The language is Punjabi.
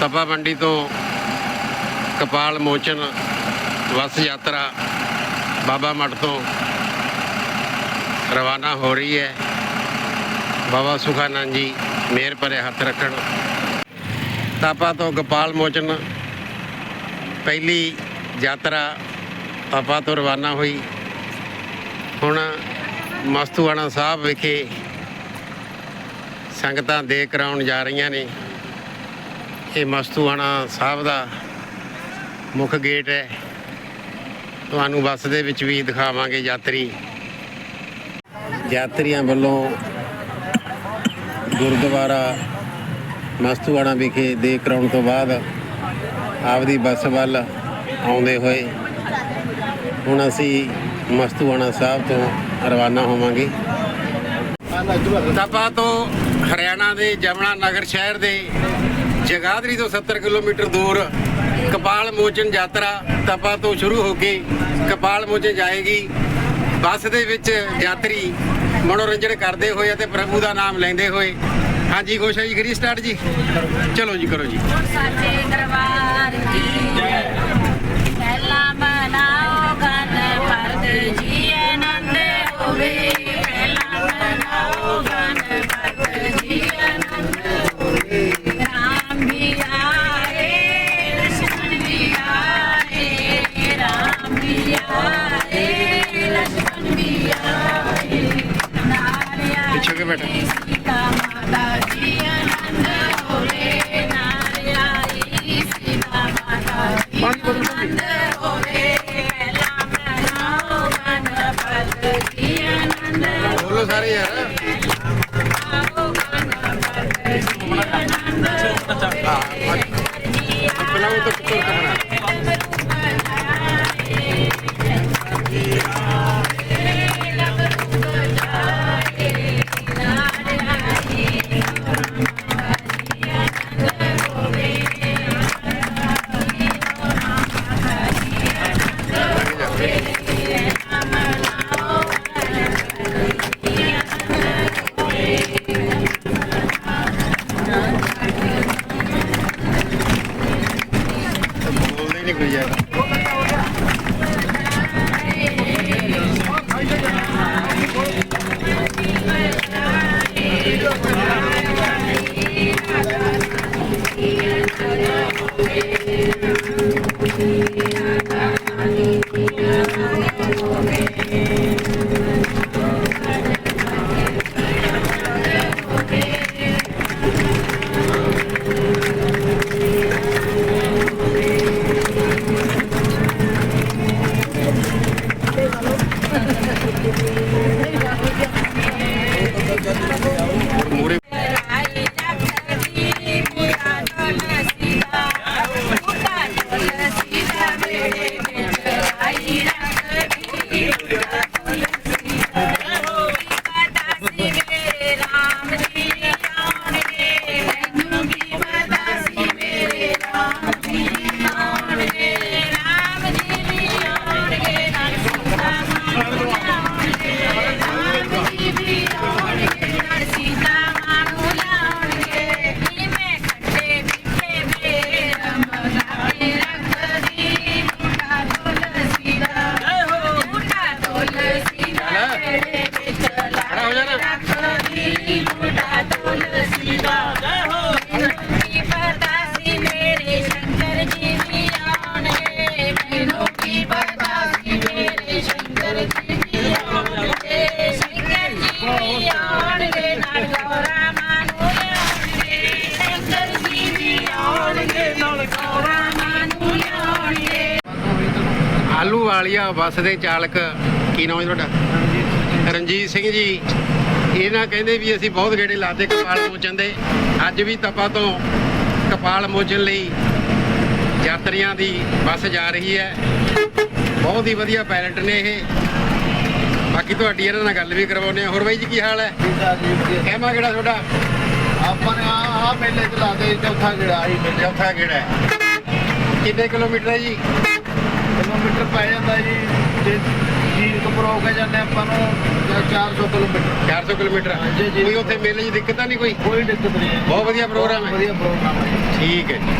ਤਪਾ ਮੰਡੀ ਤੋਂ ਕਪਾਲ ਮੋਚਨ ਬੱਸ ਯਾਤਰਾ ਬਾਬਾ ਮੱਠ ਤੋਂ ਰਵਾਨਾ ਹੋ ਰਹੀ ਹੈ। ਬਾਬਾ ਸੁਖਾਨੰਦ ਜੀ ਮੇਰ ਭਰੇ ਹੱਥ ਰੱਖਣ। ਤਾਪਾ ਤੋਂ ਗੋਪਾਲ ਮੋਚਨ ਪਹਿਲੀ ਯਾਤਰਾ ਤਾਪਾ ਤੋਂ ਰਵਾਨਾ ਹੋਈ। ਹੁਣ ਮਸਤੂਆਣਾ ਸਾਹਿਬ ਵਿਖੇ ਸੰਗਤਾਂ ਦੇ ਕਰਾਉਣ ਜਾ ਰਹੀਆਂ ਨੇ। ਇਹ ਮਸਤੂਆਣਾ ਸਾਹਿਬ ਦਾ ਮੁੱਖ ਗੇਟ ਹੈ। ਤੁਹਾਨੂੰ ਬੱਸ ਦੇ ਵਿੱਚ ਵੀ ਦਿਖਾਵਾਂਗੇ ਯਾਤਰੀ। ਯਾਤਰੀਆਂ ਵੱਲੋਂ ਗੁਰਦੁਆਰਾ ਮਸਤੂਆਣਾ ਵਿਖੇ ਦੇ ਕਰਾਉਣ ਤੋਂ ਬਾਅਦ ਆਪਦੀ ਬੱਸ ਵੱਲ ਆਉਂਦੇ ਹੋਏ ਹੁਣ ਅਸੀਂ ਮਸਤੂਆਣਾ ਸਾਹਿਬ ਤੋਂ ਰਵਾਨਾ ਹੋਵਾਂਗੇ। ਤਪਾ ਤੋਂ ਹਰਿਆਣਾ ਦੇ ਜਮਨਾ ਨਗਰ ਸ਼ਹਿਰ ਦੇ ਜਗਾਦਰੀ ਤੋਂ 70 ਕਿਲੋਮੀਟਰ ਦੂਰ ਕਪਾਲ ਮੋਚਨ ਯਾਤਰਾ ਤਪਾ ਤੋਂ ਸ਼ੁਰੂ ਹੋ ਕੇ ਕਪਾਲ ਮੋਚਨ ਜਾਏਗੀ। ਬੱਸ ਦੇ ਵਿੱਚ ਯਾਤਰੀ ਮਨੋਰੰਜਨ ਕਰਦੇ ਹੋਏ ਅਤੇ ਪ੍ਰਭੂ ਦਾ ਨਾਮ ਲੈਂਦੇ ਹੋਏ। ਹਾਂਜੀ ਕੋਸ਼ਿਸ਼ ਜੀ ਕਰੀ ਸਟਾਰਟ ਜੀ। ਚਲੋ ਜੀ, ਕਰੋ ਜੀ। ਸਾਚੇ ਦਰਬਾਰ ਕੀ बोलो सारे यार हाँ तो पिलाओ तो कुछ करना ਆਨੰਦ ਹਾਂ ਆਲੂ ਵਾਲੀਆ ਬੱਸ ਦੇ ਚਾਲਕ ਕੀ ਨਾਮ ਹੈ ਤੁਹਾਡਾ? ਰਣਜੀਤ ਸਿੰਘ। ਜੀ। ਇਹ ਨਾ ਕਹਿੰਦੇ ਵੀ ਅਸੀਂ ਬਹੁਤ ਗੇੜੇ ਲਾਤੇ ਕਪਾਲ ਮੋਚਨ ਦੇ। ਅੱਜ ਵੀ ਤਪਾ ਤੋਂ ਕਪਾਲ ਮੋਚਨ ਲਈ ਯਾਤਰੀਆਂ ਦੀ ਬੱਸ ਜਾ ਰਹੀ ਹੈ। ਬਹੁਤ ਹੀ ਵਧੀਆ ਪਾਇਲਟ ਨੇ ਇਹ। ਬਾਕੀ ਤੁਹਾਡੀ ਇਹਨਾਂ ਨਾਲ ਗੱਲ ਵੀ ਕਰਵਾਉਂਦੇ ਆ ਹੋਰ ਬਾਈ ਜੀ ਕੀ ਹਾਲ ਹੈ? ਕਹਿਮਾ ਕਿਹੜਾ ਤੁਹਾਡਾ? ਆਪਾਂ ਨੇ ਮੇਲੇ ਚ ਲਾਦੇ ਚੌਥਾ ਜਿਹੜਾ ਆਹੀ ਮੇਲੇ। ਚੌਥਾ ਹੈ। ਕਿੰਨੇ ਕਿਲੋਮੀਟਰ ਹੈ ਜੀ? ਕਿਲੋਮੀਟਰ ਪੈ ਜਾਂਦਾ ਜੀ। ਜੇ ਜੀਰ ਤੋਂ ਹੋ ਕੇ ਜਾਂਦੇ ਆਪਾਂ ਨੂੰ ਜਾਂ 400 ਕਿਲੋਮੀਟਰ। 400 ਕਿਲੋਮੀਟਰ। ਜੀ, ਜੀ। ਕੋਈ ਉੱਥੇ ਮੇਲੇ ਦੀ ਦਿੱਕਤ ਤਾਂ ਨਹੀਂ ਕੋਈ? ਕੋਈ ਦਿੱਕਤ ਨਹੀਂ ਹੈ। ਬਹੁਤ ਵਧੀਆ ਪ੍ਰੋਗਰਾਮ ਹੈ। ਵਧੀਆ ਪ੍ਰੋਗਰਾਮ ਹੈ। ਠੀਕ ਹੈ ਜੀ।